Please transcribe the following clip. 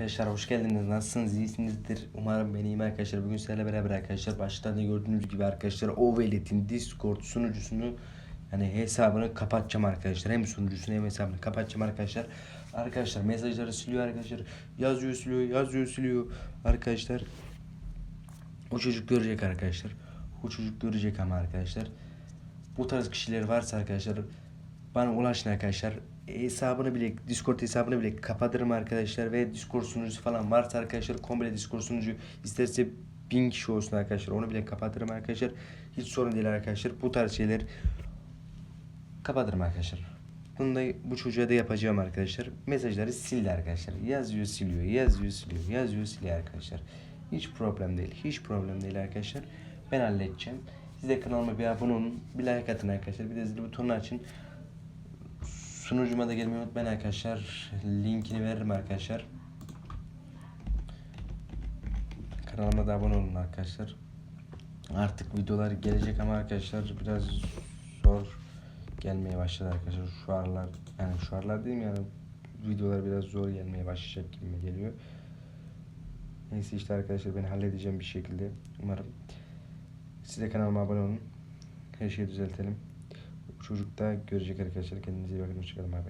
arkadaşlar hoş geldiniz. Nasılsınız? İyisinizdir. Umarım ben iyiyim arkadaşlar. Bugün sizlerle beraber arkadaşlar başta da gördüğünüz gibi arkadaşlar o veletin Discord sunucusunu yani hesabını kapatacağım arkadaşlar. Hem sunucusunu hem hesabını kapatacağım arkadaşlar. Arkadaşlar mesajları siliyor arkadaşlar. Yazıyor siliyor, yazıyor siliyor arkadaşlar. O çocuk görecek arkadaşlar. O çocuk görecek ama arkadaşlar. Bu tarz kişiler varsa arkadaşlar bana ulaşın arkadaşlar. Hesabını bile Discord hesabını bile kapatırım arkadaşlar ve Discord sunucusu falan varsa arkadaşlar komple Discord sunucu isterse bin kişi olsun arkadaşlar onu bile kapatırım arkadaşlar. Hiç sorun değil arkadaşlar. Bu tarz şeyler kapatırım arkadaşlar. Bunu da bu çocuğa da yapacağım arkadaşlar. Mesajları sildi arkadaşlar. Yazıyor siliyor, yazıyor siliyor, yazıyor siliyor arkadaşlar. Hiç problem değil. Hiç problem değil arkadaşlar. Ben halledeceğim. Siz de kanalıma bir abone olun. Bir like atın arkadaşlar. Bir de zil butonunu açın. Sunucuma da gelmeyi unutmayın arkadaşlar. Linkini veririm arkadaşlar. Kanalıma da abone olun arkadaşlar. Artık videolar gelecek ama arkadaşlar biraz zor gelmeye başladı arkadaşlar. Şu aralar yani şu aralar değil mi yani videolar biraz zor gelmeye başlayacak gibi geliyor. Neyse işte arkadaşlar ben halledeceğim bir şekilde. Umarım siz de kanalıma abone olun. Her şeyi düzeltelim. Bu çocuk da görecek arkadaşlar. Kendinize iyi bakın. Hoşçakalın. Bay bay.